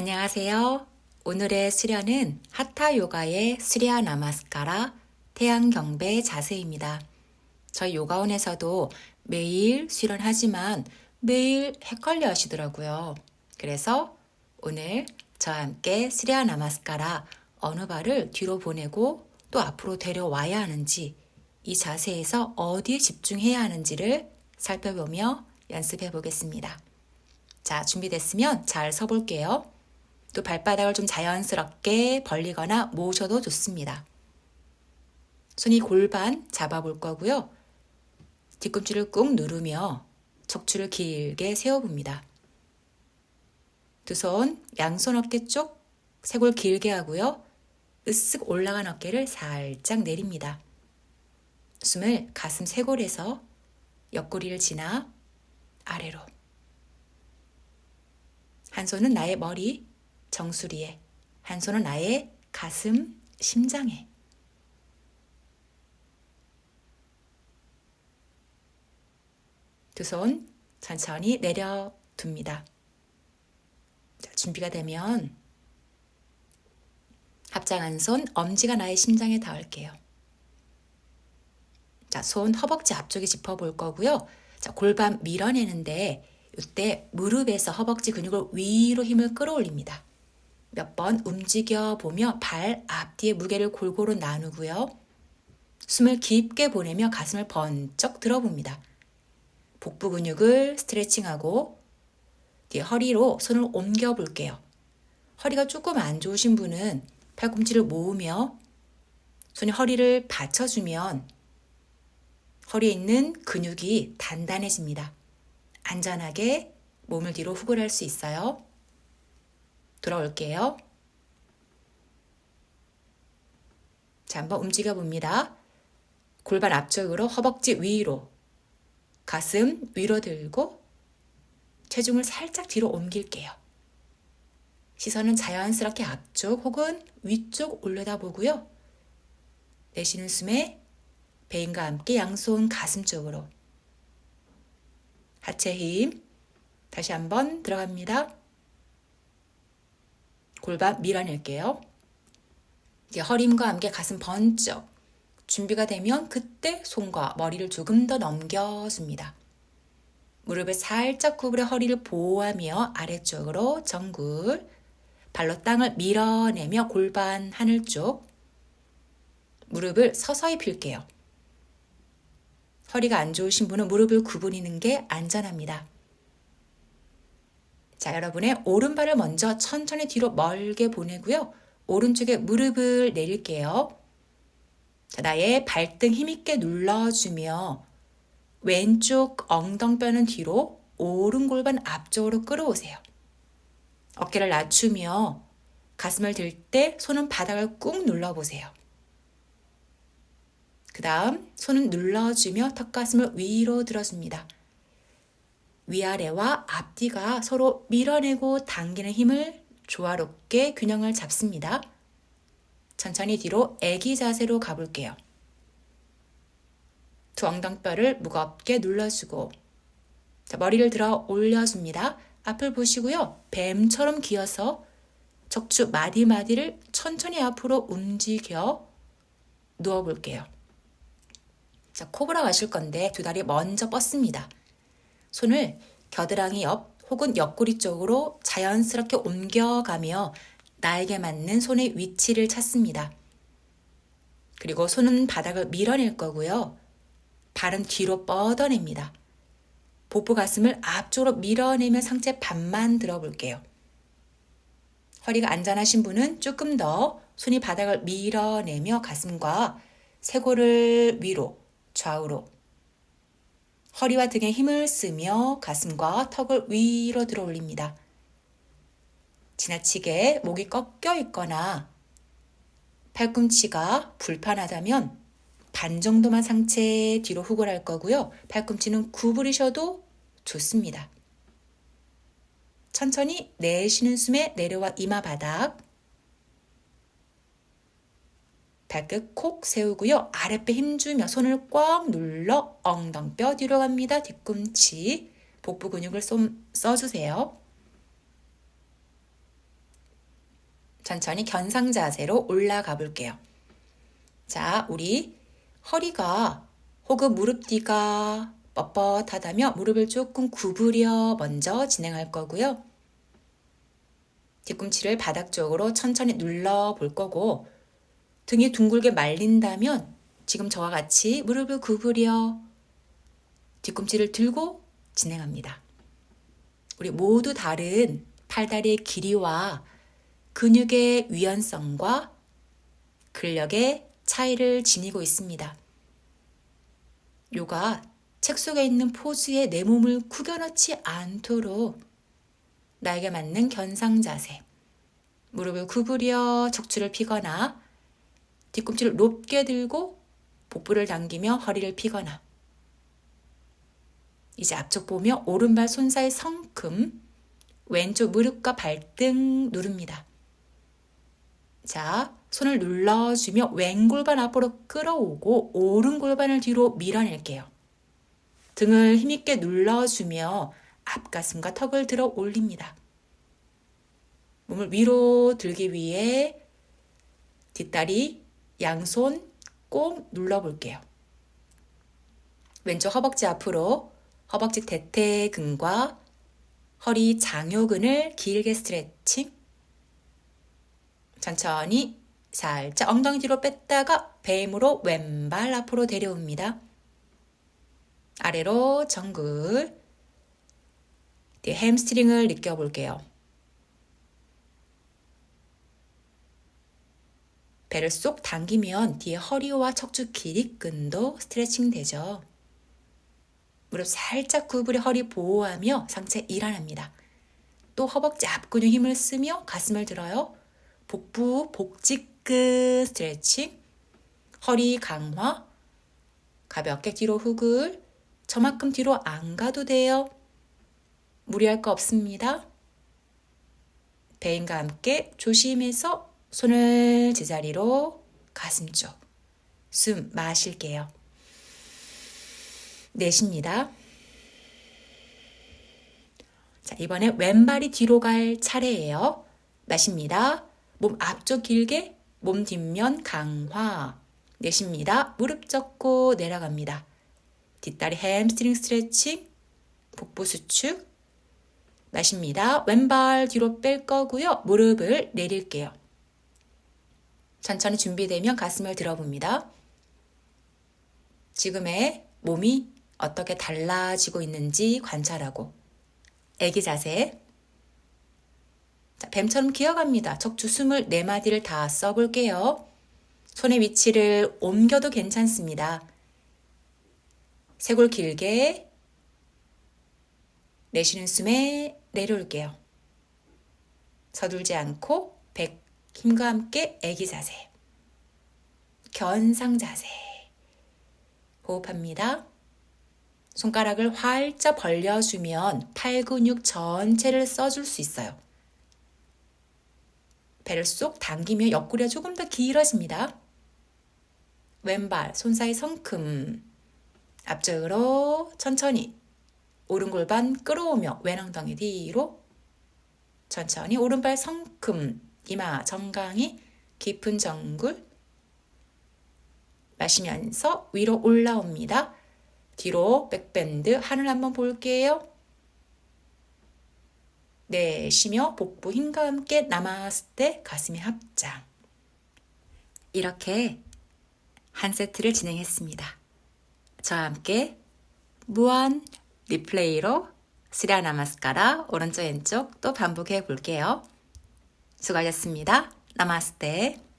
안녕하세요. 오늘의 수련은 하타 요가의 수리아 나마스카라 태양 경배 자세입니다. 저희 요가원에서도 매일 수련하지만 매일 헷갈려 하시더라고요. 그래서 오늘 저와 함께 수리아 나마스카라 어느 발을 뒤로 보내고 또 앞으로 데려와야 하는지 이 자세에서 어디에 집중해야 하는지를 살펴보며 연습해 보겠습니다. 자, 준비됐으면 잘 서볼게요. 또 발바닥을 좀 자연스럽게 벌리거나 모으셔도 좋습니다. 손이 골반 잡아볼 거고요. 뒤꿈치를 꾹 누르며 척추를 길게 세워봅니다. 두 손, 양손 어깨 쪽, 쇄골 길게 하고요. 으쓱 올라간 어깨를 살짝 내립니다. 숨을 가슴 쇄골에서 옆구리를 지나 아래로. 한 손은 나의 머리, 정수리에, 한 손은 나의 가슴, 심장에. 두 손 천천히 내려둡니다. 자, 준비가 되면 합장 한 손 엄지가 나의 심장에 닿을게요. 자, 손 허벅지 앞쪽에 짚어볼 거고요. 자, 골반 밀어내는데 이때 무릎에서 허벅지 근육을 위로 힘을 끌어올립니다. 몇 번 움직여 보며 발 앞뒤의 무게를 골고루 나누고요. 숨을 깊게 보내며 가슴을 번쩍 들어봅니다. 복부 근육을 스트레칭하고 뒤에 허리로 손을 옮겨 볼게요. 허리가 조금 안 좋으신 분은 팔꿈치를 모으며 손이 허리를 받쳐주면 허리에 있는 근육이 단단해집니다. 안전하게 몸을 뒤로 후굴할 수 있어요. 돌아올게요. 자, 한번 움직여 봅니다. 골반 앞쪽으로 허벅지 위로 가슴 위로 들고 체중을 살짝 뒤로 옮길게요. 시선은 자연스럽게 앞쪽 혹은 위쪽 올려다 보고요. 내쉬는 숨에 배인과 함께 양손 가슴 쪽으로 하체 힘 다시 한번 들어갑니다. 골반 밀어낼게요. 이제 허림과 함께 가슴 번쩍 준비가 되면 그때 손과 머리를 조금 더 넘겨줍니다. 무릎을 살짝 구부려 허리를 보호하며 아래쪽으로 정굴 발로 땅을 밀어내며 골반 하늘 쪽 무릎을 서서히 필게요. 허리가 안 좋으신 분은 무릎을 구부리는 게 안전합니다. 자, 여러분의 오른발을 먼저 천천히 뒤로 멀게 보내고요. 오른쪽에 무릎을 내릴게요. 자, 나의 발등 힘있게 눌러주며 왼쪽 엉덩뼈는 뒤로 오른 골반 앞쪽으로 끌어오세요. 어깨를 낮추며 가슴을 들 때 손은 바닥을 꾹 눌러보세요. 그 다음 손은 눌러주며 턱가슴을 위로 들어줍니다. 위아래와 앞뒤가 서로 밀어내고 당기는 힘을 조화롭게 균형을 잡습니다. 천천히 뒤로 애기 자세로 가볼게요. 두 엉덩뼈를 무겁게 눌러주고 자, 머리를 들어 올려줍니다. 앞을 보시고요. 뱀처럼 기어서 척추 마디마디를 천천히 앞으로 움직여 누워볼게요. 자, 코브라 가실 건데 두 다리 먼저 뻗습니다. 손을 겨드랑이 옆 혹은 옆구리 쪽으로 자연스럽게 옮겨가며 나에게 맞는 손의 위치를 찾습니다. 그리고 손은 바닥을 밀어낼 거고요. 발은 뒤로 뻗어냅니다. 복부 가슴을 앞쪽으로 밀어내면 상체 반만 들어볼게요. 허리가 안전하신 분은 조금 더 손이 바닥을 밀어내며 가슴과 쇄골을 위로 좌우로 허리와 등에 힘을 쓰며 가슴과 턱을 위로 들어 올립니다. 지나치게 목이 꺾여 있거나 팔꿈치가 불편하다면 반 정도만 상체 뒤로 후굴할 거고요. 팔꿈치는 구부리셔도 좋습니다. 천천히 내쉬는 숨에 내려와 이마 바닥 발끝 콕 세우고요. 아랫배 힘주며 손을 꽉 눌러 엉덩뼈 뒤로 갑니다. 뒤꿈치, 복부 근육을 좀 써주세요. 천천히 견상 자세로 올라가 볼게요. 자, 우리 허리가 혹은 무릎 뒤가 뻣뻣하다면 무릎을 조금 구부려 먼저 진행할 거고요. 뒤꿈치를 바닥 쪽으로 천천히 눌러 볼 거고 등이 둥글게 말린다면 지금 저와 같이 무릎을 구부려 뒤꿈치를 들고 진행합니다. 우리 모두 다른 팔다리의 길이와 근육의 유연성과 근력의 차이를 지니고 있습니다. 요가 책 속에 있는 포즈에 내 몸을 구겨넣지 않도록 나에게 맞는 견상 자세. 무릎을 구부려 척추를 피거나 뒤꿈치를 높게 들고 복부를 당기며 허리를 피거나 이제 앞쪽 보며 오른발 손사의 성큼 왼쪽 무릎과 발등 누릅니다. 자, 손을 눌러주며 왼 골반 앞으로 끌어오고 오른 골반을 뒤로 밀어낼게요. 등을 힘있게 눌러주며 앞가슴과 턱을 들어 올립니다. 몸을 위로 들기 위해 뒷다리, 양손 꼭 눌러볼게요. 왼쪽 허벅지 앞으로 허벅지 대퇴근과 허리 장요근을 길게 스트레칭. 천천히 살짝 엉덩이 뒤로 뺐다가 뱀으로 왼발 앞으로 데려옵니다. 아래로 정글. 햄스트링을 느껴볼게요. 배를 쏙 당기면 뒤에 허리와 척추 길이끈도 스트레칭 되죠. 무릎 살짝 구부려 허리 보호하며 상체 일어납니다. 또 허벅지 앞근육 힘을 쓰며 가슴을 들어요. 복부 복직근 스트레칭. 허리 강화. 가볍게 뒤로 훅을. 저만큼 뒤로 안 가도 돼요. 무리할 거 없습니다. 배인과 함께 조심해서 손을 제자리로 가슴 쪽. 숨 마실게요. 내쉽니다. 자, 이번에 왼발이 뒤로 갈 차례예요. 마십니다. 몸 앞쪽 길게, 몸 뒷면 강화. 내쉽니다. 무릎 접고 내려갑니다. 뒷다리 햄스트링 스트레칭, 복부 수축. 마십니다. 왼발 뒤로 뺄 거고요. 무릎을 내릴게요. 천천히 준비되면 가슴을 들어봅니다. 지금의 몸이 어떻게 달라지고 있는지 관찰하고 애기 자세 자, 뱀처럼 기어갑니다. 척추 24마디를 다 써볼게요. 손의 위치를 옮겨도 괜찮습니다. 쇄골 길게 내쉬는 숨에 내려올게요. 서둘지 않고 100 김과 함께 애기 자세, 견상 자세. 호흡합니다. 손가락을 활짝 벌려주면 팔 근육 전체를 써줄 수 있어요. 배를 쏙 당기며 옆구리가 조금 더 길어집니다. 왼발 손 사이 성큼 앞쪽으로 천천히 오른 골반 끌어오며 왼 엉덩이 뒤로 천천히 오른발 성큼 이마 정강이 깊은 정굴 마시면서 위로 올라옵니다. 뒤로 백밴드 하늘 한번 볼게요. 내쉬며 복부 힘과 함께 나마스테 가슴이 합장. 이렇게 한 세트를 진행했습니다. 저와 함께 무한 리플레이로 스리아 나마스카라 오른쪽 왼쪽 또 반복해 볼게요. 수고하셨습니다. 나마스테.